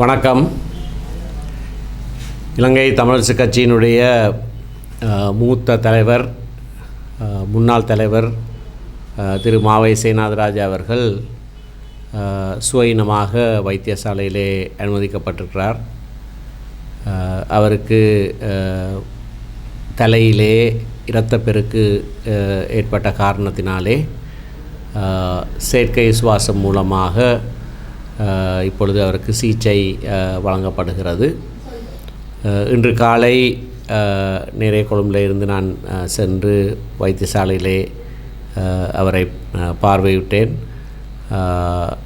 வணக்கம். இலங்கை தமிழரசு கட்சியினுடைய மூத்த தலைவர் முன்னாள் தலைவர் திரு மாவை சேனாதராஜா அவர்கள் அஹ், வைத்தியசாலையிலே அனுமதிக்கப்பட்டிருக்கிறார். அவருக்கு தலையிலே இரத்தப்பெருக்கு ஏற்பட்ட காரணத்தினாலே செயற்கை சுவாசம் மூலமாக இப்பொழுது அவருக்கு சிகிச்சை வழங்கப்படுகிறது. இன்று காலை நிறைய கொழும்பில் இருந்து நான் சென்று வைத்தியசாலையிலே அவரை பார்வையிட்டேன்.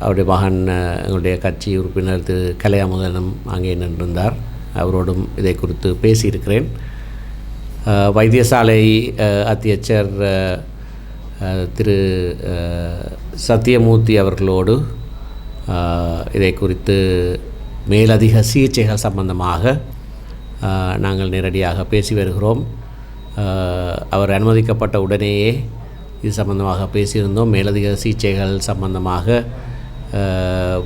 அவருடைய மகன் எங்களுடைய கட்சி உறுப்பினர் திரு. கலையாமுதனும் அங்கே நின்றிருந்தார். அவரோடும் இதை குறித்து பேசியிருக்கிறேன். வைத்தியசாலை அத்தியட்சர் திரு சத்யமூர்த்தி சத்தியமூர்த்தி அவர்களோடு இதை குறித்து மேலதிக சிகிச்சைகள் சம்பந்தமாக நாங்கள் நேரடியாக பேசி வருகிறோம். அவர் அனுமதிக்கப்பட்ட உடனேயே இது சம்பந்தமாக பேசியிருந்தோம். மேலதிக சிகிச்சைகள் சம்பந்தமாக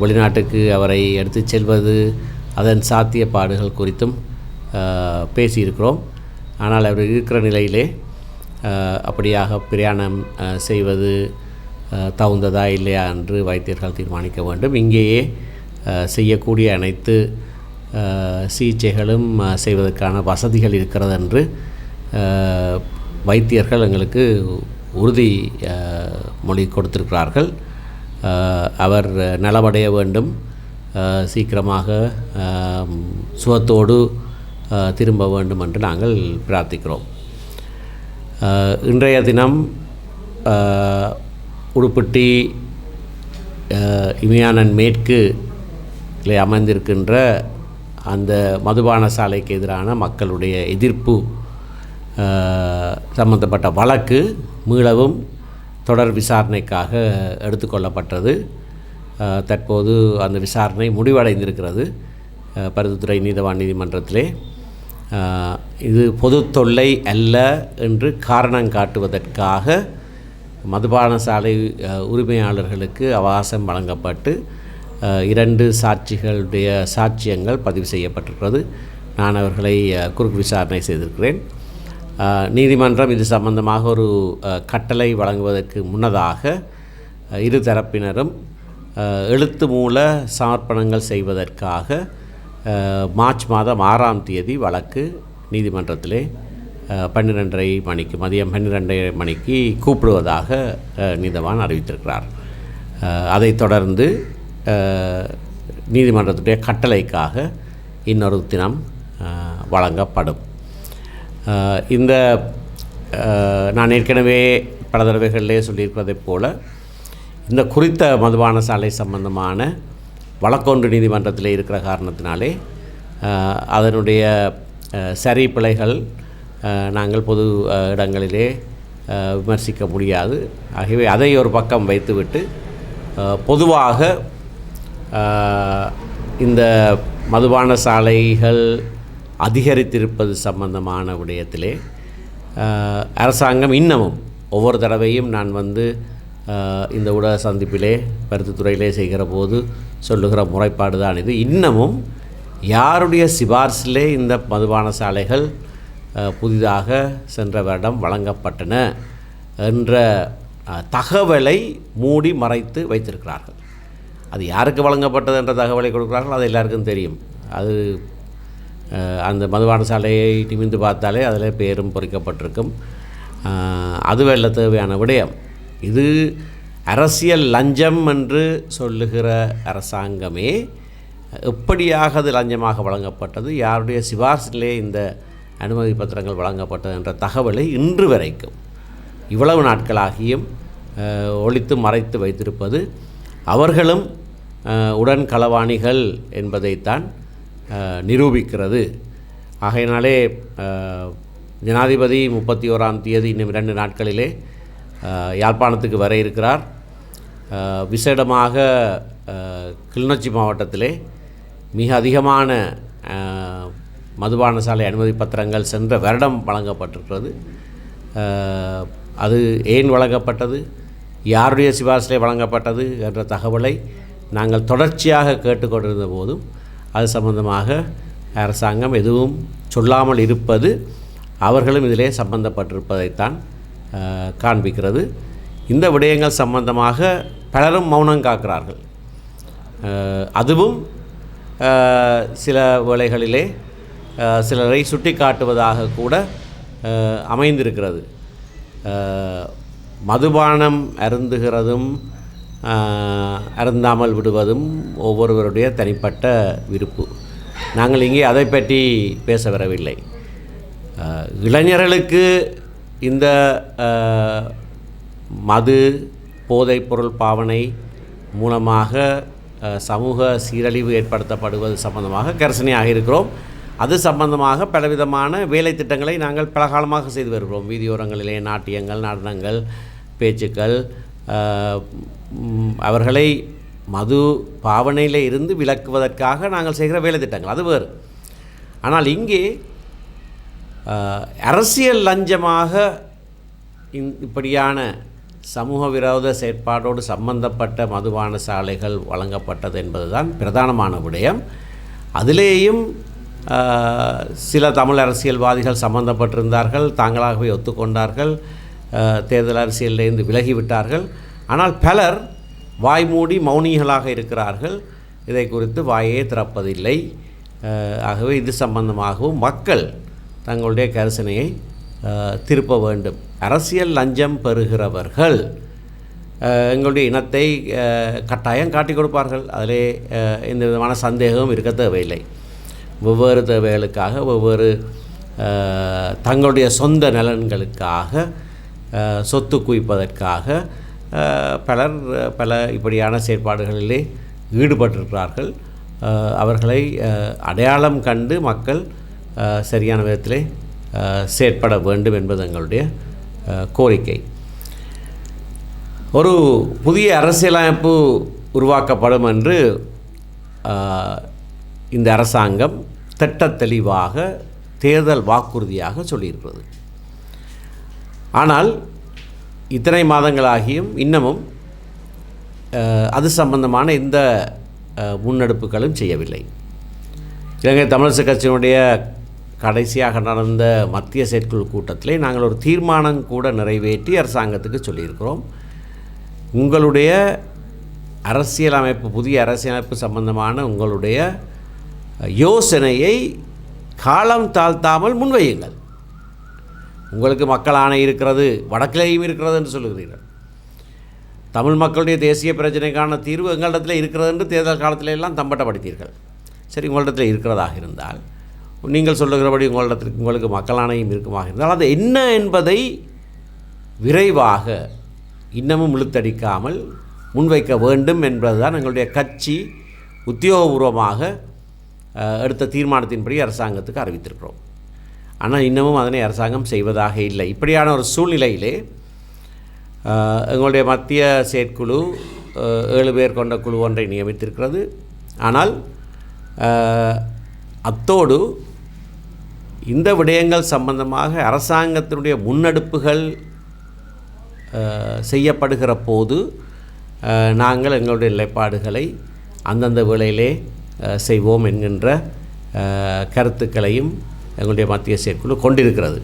வெளிநாட்டுக்கு அவரை எடுத்துச் செல்வது அதன் சாத்தியப்பாடுகள் குறித்தும் பேசியிருக்கிறோம். ஆனால் அவர் இருக்கிற நிலையிலே அப்படியாக பிரயாணம் செய்வது தகுந்ததா இல்லையா என்று வைத்தியர்கள் தீர்மானிக்க வேண்டும். இங்கேயே செய்யக்கூடிய அனைத்து சிகிச்சைகளும் செய்வதற்கான வசதிகள் இருக்கிறது என்று வைத்தியர்கள் எங்களுக்கு உறுதி மொழி கொடுத்திருக்கிறார்கள். அவர் நலமடைய வேண்டும். சீக்கிரமாக சுகத்தோடு திரும்ப வேண்டும் என்று நாங்கள் பிரார்த்திக்கிறோம். இன்றைய தினம் புதுப்பட்டி உடுப்பட்டி இமயானன் மேற்கு அமைந்திருக்கின்ற அந்த மதுபான சாலைக்கு எதிரான மக்களுடைய எதிர்ப்பு சம்பந்தப்பட்ட வழக்கு மீளவும் தொடர் விசாரணைக்காக எடுத்துக்கொள்ளப்பட்டது தற்போது அந்த விசாரணை முடிவடைந்திருக்கிறது பருதுத்துறை பருத்தித்துறை நீதவான் நீதிமன்றத்திலே. இது பொது தொல்லை அல்ல என்று காரணம் காட்டுவதற்காக மதுபான சாலை உரிமையாளர்களுக்கு அவகாசம் வழங்கப்பட்டு இரண்டு சாட்சிகளுடைய சாட்சியங்கள் பதிவு செய்யப்பட்டிருக்கிறது. நான் அவர்களை குறுக்கு விசாரணை செய்திருக்கிறேன். நீதிமன்றம் இது சம்பந்தமாக ஒரு கட்டளை வழங்குவதற்கு முன்னதாக இரு தரப்பினரும் எழுத்து மூல சமர்ப்பணங்கள் செய்வதற்காக மார்ச் மாதம் ஆறாம் தேதி வழக்கு நீதிமன்றத்திலே பன்னிரெண்டரை மணிக்கு மதியம் பன்னிரெண்டரை மணிக்கு கூப்பிடுவதாக நீதவான் அறிவித்திருக்கிறார். அதைத் தொடர்ந்து நீதிமன்றத்துடைய கட்டளைக்காக இன்னொரு தினம் வழங்கப்படும். இந்த நான் ஏற்கனவே பல தடவைகளிலே சொல்லியிருப்பதைப் போல இந்த குறித்த மதுபான சாலை சம்பந்தமான வழக்கொன்று நீதிமன்றத்தில் இருக்கிற காரணத்தினாலே அதனுடைய சரி பிழைகள் நாங்கள் பொது இடங்களிலே விமர்சிக்க முடியாது. ஆகவே அதை ஒரு பக்கம் வைத்துவிட்டு பொதுவாக இந்த மதுபான சாலைகள் அதிகரித்திருப்பது சம்பந்தமான விடயத்திலே அரசாங்கம் இன்னமும் ஒவ்வொரு தடவையும் நான் வந்து இந்த ஊடக சந்திப்பிலே பருத்தித்துறையிலே செய்கிற போது சொல்லுகிற முறைப்பாடு தான் இது. இன்னமும் யாருடைய சிபார்சிலே இந்த மதுபான சாலைகள் புதிதாக சென்ற வருடம் வழங்கப்பட்டன என்ற தகவலை மூடி மறைத்து வைத்திருக்கிறார்கள். அது யாருக்கு வழங்கப்பட்டது என்ற தகவலை கொடுக்கிறார்கள் அது எல்லாருக்கும் தெரியும். அது அந்த மதுபான சாலையை நிமிந்து பார்த்தாலே அதில் பேரும் பொறிக்கப்பட்டிருக்கும். அஹ், அதுவல்ல தேவையான விடயம். இது அரசியல் லஞ்சம் என்று சொல்லுகிற அரசாங்கமே எப்படியாக அது லஞ்சமாக வழங்கப்பட்டது யாருடைய சிபார்சிலே இந்த அனுமதி பத்திரங்கள் வழங்கப்பட்டது என்ற தகவலை இன்று வரைக்கும் இவ்வளவு நாட்களாகியும் ஒழித்து மறைத்து வைத்திருப்பது அவர்களும் உடன் களவாணிகள் என்பதைத்தான் நிரூபிக்கிறது. ஆகையினாலே ஜனாதிபதி முப்பத்தி ஓராம் தேதி இன்னும் இரண்டு நாட்களிலே யாழ்ப்பாணத்துக்கு வர இருக்கிறார். விசேடமாக கிளிநொச்சி மாவட்டத்திலே மிக அதிகமான மதுபான சாலை அனுமதி பத்திரங்கள் சென்ற வருடம் வழங்கப்பட்டிருக்கிறது. அது ஏன் வழங்கப்பட்டது? யாருடைய சிபாரிசிலே வழங்கப்பட்டது என்ற தகவலை நாங்கள் தொடர்ச்சியாக கேட்டுக்கொண்டிருந்த போதும் அது சம்பந்தமாக அரசாங்கம் எதுவும் சொல்லாமல் இருப்பது அவர்களும் இதிலே சம்பந்தப்பட்டிருப்பதைத்தான் காண்பிக்கிறது. இந்த விடயங்கள் சம்பந்தமாக பலரும் மௌனம் காக்கிறார்கள். அதுவும் சில வேளைகளிலே சிலரை சுட்டி காட்டுவதாக கூட அமைந்திருக்கிறது. மதுபானம் அருந்துகிறதும் அருந்தாமல் விடுவதும் ஒவ்வொருவருடைய தனிப்பட்ட விருப்பு. நாங்கள் இங்கே அதை பற்றி பேச வரவில்லை. இளைஞர்களுக்கு இந்த மது மது போதைப்பொருள் பாவனை மூலமாக சமூக சீரழிவு ஏற்படுத்தப்படுவது சம்பந்தமாக கரசனையாக இருக்கிறோம். அது சம்பந்தமாக பலவிதமான வேலை திட்டங்களை நாங்கள் பலகாலமாக செய்து வருகிறோம். வீதியோரங்களிலே நாட்டியங்கள் நடனங்கள் பேச்சுக்கள் அவர்களை மது பாவனையில் இருந்து விலக்குவதற்காக நாங்கள் செய்கிற வேலை திட்டங்கள். அது வேறு. ஆனால் இங்கே அரசியல் லஞ்சமாக இந் இப்படியான சமூக விரோத செயற்பாடோடு சம்பந்தப்பட்ட மதுபான சாலைகள் வழங்கப்பட்டது என்பதுதான் பிரதானமான விடயம். அதிலேயும் சில தமிழ் அரசியல்வாதிகள் சம்பந்தப்பட்டிருந்தார்கள் தாங்களாகவே ஒத்துக்கொண்டார்கள் தேர்தல் அரசியலிருந்து விலகிவிட்டார்கள். ஆனால் பலர் வாய்மூடி மௌனிகளாக இருக்கிறார்கள். இதை குறித்து வாயே திறப்பதில்லை. ஆகவே இது சம்பந்தமாகவும் மக்கள் தங்களுடைய கரிசனையை திருப்ப வேண்டும். அரசியல் லஞ்சம் பெறுகிறவர்கள் எங்களுடைய இனத்தை கட்டாயம் காட்டிக் கொடுப்பார்கள். அதிலே எந்த விதமான சந்தேகமும் இருக்க தேவையில்லை. வெவ்வேறு தேவைகளுக்காக வெவ்வேறு தங்களுடைய சொந்த நலன்களுக்காக சொத்து குவிப்பதற்காக பலர் பல இப்படியான செயற்பாடுகளிலே ஈடுபட்டிருக்கிறார்கள். அவர்களை அடையாளம் கண்டு மக்கள் சரியான விதத்திலே செயற்பட வேண்டும் என்பது எங்களுடைய கோரிக்கை. ஒரு புதிய அரசியலமைப்பு உருவாக்கப்படும் என்று இந்த அரசாங்கம் திட்ட தெளிவாக தேர்தல் வாக்குறுதியாக சொல்லியிருக்கிறது. ஆனால் இத்தனை மாதங்களாகியும் இன்னமும் அது சம்பந்தமான எந்த முன்னெடுப்புகளும் செய்யவில்லை. இலங்கை தமிழரசு கட்சியினுடைய கடைசியாக நடந்த மத்திய செயற்குழு கூட்டத்திலே நாங்கள் ஒரு தீர்மானம் கூட நிறைவேற்றி அரசாங்கத்துக்கு சொல்லியிருக்கிறோம். உங்களுடைய அரசியலமைப்பு புதிய அரசியலமைப்பு சம்பந்தமான உங்களுடைய யோசனையை காலம் தாழ்த்தாமல் முன்வையுங்கள். உங்களுக்கு மக்கள் ஆணை இருக்கிறது வடக்கிலேயும் இருக்கிறது என்று சொல்லுகிறீர்கள். தமிழ் மக்களுடைய தேசிய பிரச்சனைக்கான தீர்வு எங்களிடத்தில் இருக்கிறது என்று தேர்தல் காலத்தில எல்லாம் தம்பட்டப்படுத்தீர்கள். சரி உங்களிடத்தில் இருக்கிறதாக இருந்தால் நீங்கள் சொல்லுகிறபடி உங்களிடத்திற்கு உங்களுக்கு மக்கள் ஆணையம் இருக்குமாக இருந்தால் அது என்ன என்பதை விரைவாக இன்னமும் இழுத்தடிக்காமல் முன்வைக்க வேண்டும் என்பதுதான் எங்களுடைய கட்சி உத்தியோகபூர்வமாக எடுத்த தீர்மானத்தின்படி அரசாங்கத்துக்கு அறிவித்திருக்கிறோம். ஆனால் இன்னமும் அதனை அரசாங்கம் செய்வதாக இல்லை. இப்படியான ஒரு சூழ்நிலையிலே எங்களுடைய மத்திய செயற்குழு ஏழு பேர் கொண்ட குழு ஒன்றை நியமித்திருக்கிறது. ஆனால் அத்தோடு இந்த விடயங்கள் சம்பந்தமாக அரசாங்கத்தினுடைய முன்னெடுப்புகள் செய்யப்படுகிற போது நாங்கள் எங்களுடைய நிலைப்பாடுகளை அந்தந்த வேளையிலே செய்வோம் என்கின்ற கருத்துக்களையும் எங்களுடைய மத்திய செயற்குழு கொண்டிருக்கிறது.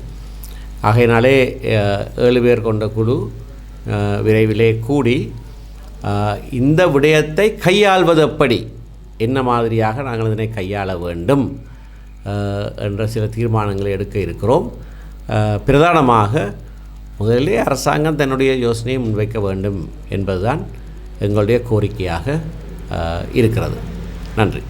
ஆகையினாலே ஏழு பேர் கொண்ட குழு விரைவிலே கூடி இந்த விடயத்தை கையாள்வது எப்படி என்ன மாதிரியாக நாங்கள் இதனை கையாள வேண்டும் என்ற சில தீர்மானங்களை எடுக்க இருக்கிறோம். பிரதானமாக முதலிலே அரசாங்கம் தன்னுடைய யோசனையை முன்வைக்க வேண்டும் என்பதுதான் எங்களுடைய கோரிக்கையாக இருக்கிறது. なんで